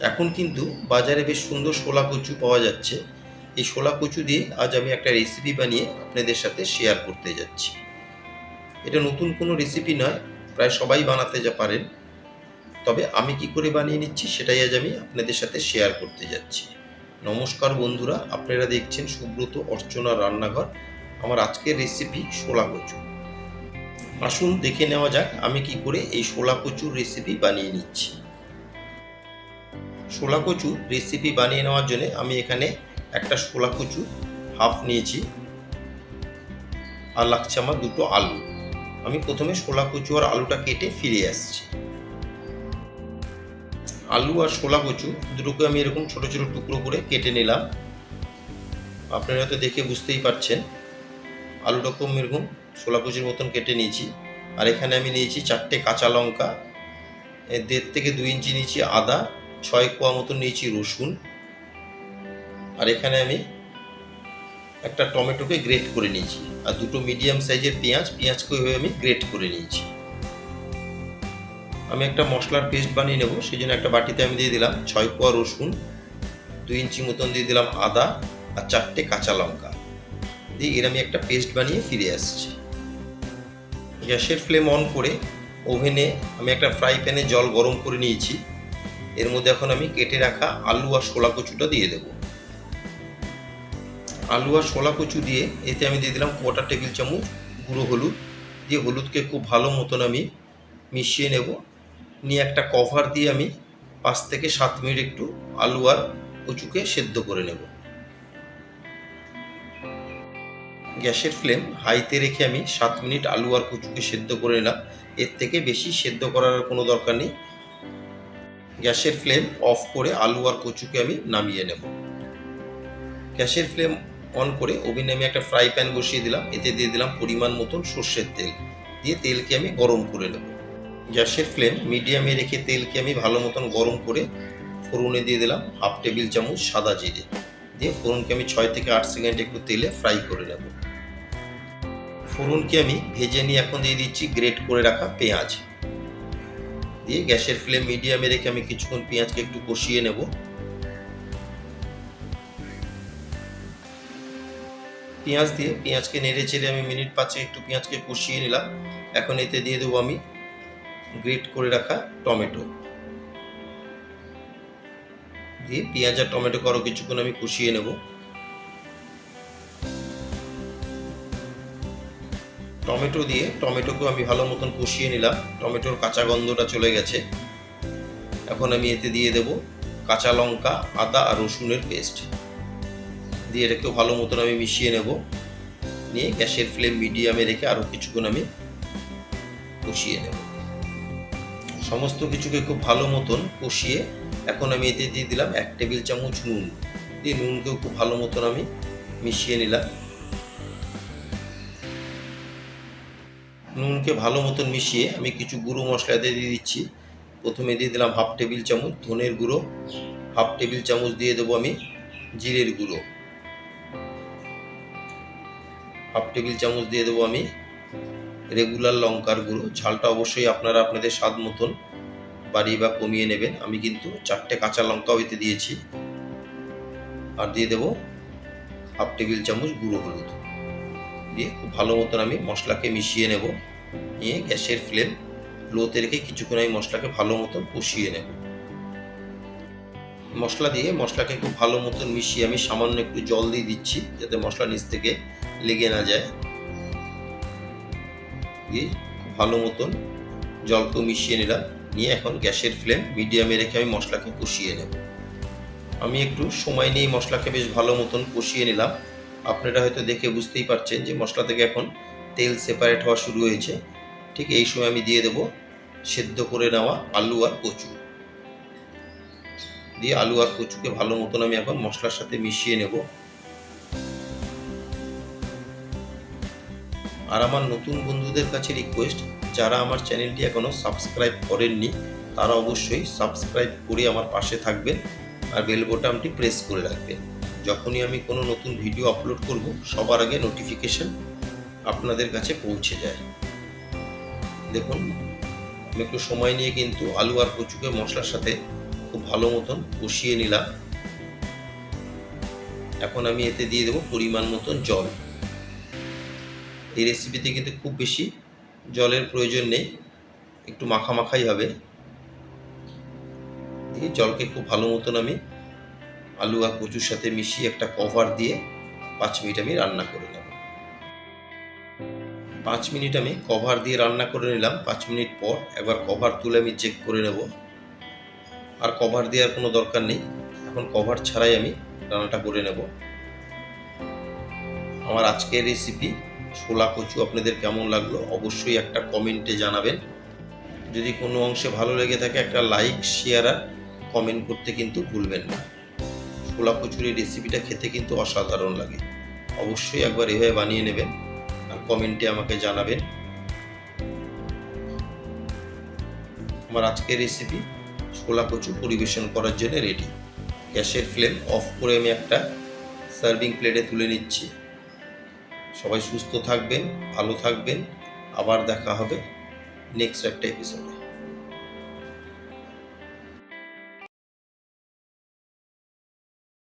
এখন কিন্তু বাজারে বেশ সুন্দর শোলা কচু পাওয়া যাচ্ছে। এই শোলা কচু দিয়ে আজ আমি একটা রেসিপি বানিয়ে আপনাদের সাথে শেয়ার করতে যাচ্ছি। এটা নতুন কোনো রেসিপি নয়, প্রায় সবাই বানাতে যা পারেন। তবে আমি কি করে বানিয়ে নিচ্ছি সেটাই আজ আমি আপনাদের সাথে শেয়ার করতে যাচ্ছি। নমস্কার বন্ধুরা, আপনারা দেখছেন সুব্রত অর্চনা রান্নাঘর, আমার আজকের রেসিপি শোলা কচু। আসুন দেখে নেওয়া যাক আমি কি করে এই শোলা কচুর রেসিপি বানিয়ে নিচ্ছি। শোলা কচু রেসিপি বানিয়ে নেওয়ার জন্য আমি এখানে একটা শোলা কচু হাফ নিয়েছি আর লাগছে আমার দুটো আলু। আমি প্রথমে শোলা কচু আর আলুটা কেটে ফিরে আসছি। আলু আর শোলা কচু দুটোকে আমি এরকম ছোট ছোট টুকরো করে কেটে নিলাম। আপনারা হয়তো দেখে বুঝতেই পারছেন আলুটাকে আমি এরকম শোলা কচুর মতন কেটে নিয়েছি। আর এখানে আমি নিয়েছি চারটে কাঁচা লঙ্কা দেড় থেকে দুই ইঞ্চি নিয়েছি আদা ছয় কোয়া মতন নিয়েছি রসুন। আর এখানে আমি একটা টমেটোকে গ্রেট করে নিয়েছি। আর দুটো মিডিয়াম সাইজের পেঁয়াজ, পেঁয়াজকে ওইভাবে আমি গ্রেট করে নিয়েছি। আমি একটা মশলার পেস্ট বানিয়ে নেব সেই জন্য একটা বাটিতে আমি দিয়ে দিলাম ছয় কোয়া রসুন, দুই ইঞ্চি মতন দিয়ে দিলাম আদা, আর চারটে কাঁচা লঙ্কা। দিয়ে এর আমি একটা পেস্ট বানিয়ে ফিরে আসছি। গ্যাসের ফ্লেম অন করে ওভেনে আমি একটা ফ্রাই প্যানে জল গরম করে নিয়েছি। এর মধ্যে এখন আমি কেটে রাখা আলু আর শোলা কচুটা দিয়ে দেবো। আলু আর শোলা কচু দিয়ে এতে আমি দিয়ে দিলাম কোয়াটার টেবিল চামচ গুঁড়ো হলুদ। দিয়ে হলুদকে খুব ভালো মতন আমি মিশিয়ে নেব। নিয়ে একটা কভার দিয়ে আমি পাঁচ থেকে সাত মিনিট একটু আলু আর কচুকে সেদ্ধ করে নেব। গ্যাসের ফ্লেম হাইতে রেখে আমি সাত মিনিট আলু আর কচুকে সেদ্ধ করে নিলাম। এর থেকে বেশি সেদ্ধ করার কোনো দরকার নেই। গ্যাসের ফ্লেম অফ করে আলু আর কচুকে আমি নামিয়ে নেব। গ্যাসের ফ্লেম অন করে ওভেনে আমি একটা ফ্রাই প্যান বসিয়ে দিলাম। এতে দিয়ে দিলাম পরিমাণ মতন সর্ষের তেল। দিয়ে তেলকে আমি গরম করে নেব। গ্যাসের ফ্লেম মিডিয়ামে রেখে তেলকে আমি ভালো মতন গরম করে ফোড়নে দিয়ে দিলাম হাফ টেবিল চামচ সাদা জিরে। দিয়ে ফোড়নকে আমি ছয় থেকে আট সেকেন্ড একটু তেলে ফ্রাই করে নেব। ফোড়নকে আমি ভেজে নিয়ে এখন দিয়ে দিচ্ছি গ্রেট করে রাখা পেঁয়াজ। দিয়ে গ্যাসের ফ্লেম মিডিয়ামে রেখে আমি কিছুক্ষণ পেঁয়াজকে একটু কষিয়ে নেব। পেঁয়াজ দিয়ে পেঁয়াজকে নেড়ে চেড়ে আমি মিনিট পাঁচে একটু পেঁয়াজকে কষিয়ে নিলাম। এখন এতে দিয়ে দেবো আমি গ্রেট করে রাখা টমেটো। দিয়ে পেঁয়াজ আর টমেটো আরও কিছুক্ষণ আমি কষিয়ে নেব। টমেটো দিয়ে, টমেটোকেও আমি ভালো মতন কষিয়ে নিলাম। টমেটোর কাঁচা গন্ধটা চলে গেছে। এখন আমি এতে দিয়ে দেব কাঁচা লঙ্কা, আদা আর রসুনের পেস্ট। দিয়ে এটাকেও ভালো মতন আমি মিশিয়ে নেব। নিয়ে গ্যাসের ফ্লেম মিডিয়ামে রেখে আরও কিছুক্ষণ আমি কষিয়ে নেব। সমস্ত কিছুকে খুব ভালো মতন কষিয়ে এখন আমি এতে দিয়ে দিলাম এক টেবিল চামচ নুন। দিয়ে নুনকেও খুব ভালো মতন আমি মিশিয়ে নিলাম। নুনকে ভালো মতন মিশিয়ে আমি কিছু গুঁড়ো মশলা দিয়ে দিচ্ছি। প্রথমে দিয়ে দিলাম হাফ টেবিল চামচ ধনের গুঁড়ো, হাফ টেবিল চামচ দিয়ে দেবো আমি জিরের গুঁড়ো। হাফ টেবিল চামচ দিয়ে দেবো আমি রেগুলার লঙ্কার গুঁড়ো। ঝালটা অবশ্যই আপনারা আপনাদের স্বাদ মতন বাড়িয়ে বা কমিয়ে নেবেন। আমি কিন্তু চারটে কাঁচা লঙ্কাও এতে দিয়েছি। আর দিয়ে দেবো হাফ টেবিল চামচ গুঁড়ো হলুদ। দিয়ে খুব ভালো মতন আমি মশলাকে মিশিয়ে নেব। নিয়ে গ্যাসের ফ্লেম লোতে রেখে কিছুক্ষণ আমি মশলাকে ভালো মতন কষিয়ে নেব। মশলা দিয়ে মশলাকে খুব ভালো মতন মিশিয়ে আমি সামান্য একটু জল দিয়ে দিচ্ছি যাতে মশলা নিচ থেকে লেগে না যায়। দিয়ে ভালো মতন জলকেও মিশিয়ে নিলাম। নিয়ে এখন গ্যাসের ফ্লেম মিডিয়ামে রেখে আমি মশলাকে কষিয়ে নেব। আমি একটু সময় নিয়ে মশলাকে বেশ ভালো মতন কষিয়ে নিলাম। আপনারা হয়তো দেখে বুঝতেই পারছেন যে মশলা থেকে এখন তেল সেপারেট হওয়া শুরু হয়েছে। ঠিক এই সময় আমি দিয়ে দেব সেদ্ধ করে নেওয়া আলু আর কচু। দিয়ে আলু আর কচুকে ভালো মতন আমি এখন মশলার সাথে মিশিয়ে নেব। আর আমার নতুন বন্ধুদের কাছে রিকোয়েস্ট যারা আমার চ্যানেলটি এখনও সাবস্ক্রাইব করেননি, তারা অবশ্যই সাবস্ক্রাইব করে আমার পাশে থাকবেন আর বেল বোতামটি প্রেস করে রাখবেন। যখনই আমি কোনো নতুন ভিডিও আপলোড করব, সবার আগে নোটিফিকেশন আপনাদের কাছে পৌঁছে যায়। দেখুন, আমি একটু সময় নিয়ে কিন্তু আলু আর কচুকে মশলার সাথে খুব ভালো মতন কষিয়ে নিলাম। এখন আমি এতে দিয়ে দেবো পরিমাণ মতন জল। এই রেসিপিতে কিন্তু খুব বেশি জলের প্রয়োজন নেই, একটু মাখা মাখাই হবে। দিয়ে জলকে খুব ভালো মতন আমি আলু আর কচুর সাথে মিশিয়ে একটা কভার দিয়ে পাঁচ মিনিট আমি রান্না করে নেব। পাঁচ মিনিট আমি কভার দিয়ে রান্না করে নিলাম। পাঁচ মিনিট পর একবার কভার তুলে আমি চেক করে নেব। আর কভার দেওয়ার কোনো দরকার নেই। এখন কভার ছাড়াই আমি রান্নাটা করে নেব। আমার আজকের রেসিপি ছোলা কচু আপনাদের কেমন লাগল অবশ্যই একটা কমেন্টে জানাবেন। যদি কোনো অংশে ভালো লেগে থাকে একটা লাইক শেয়ার আর কমেন্ট করতে কিন্তু ভুলবেন না। ছোলা কচুরি রেসিপিটা খেতে কিন্তু অসাধারণ লাগে। অবশ্যই একবার এভাবে বানিয়ে নেবেন আর কমেন্টে আমাকে জানাবেন। আমার আজকের রেসিপি ছোলা কচু পরিবেশন করার জন্য রেডি গ্যাসের ফ্লেম অফ করে আমি একটা সার্ভিং প্লেটে তুলে নিচ্ছি। সবাই সুস্থ থাকবেন, ভালো থাকবেন। আবার দেখা হবে নেক্সট একটা এপিসোডে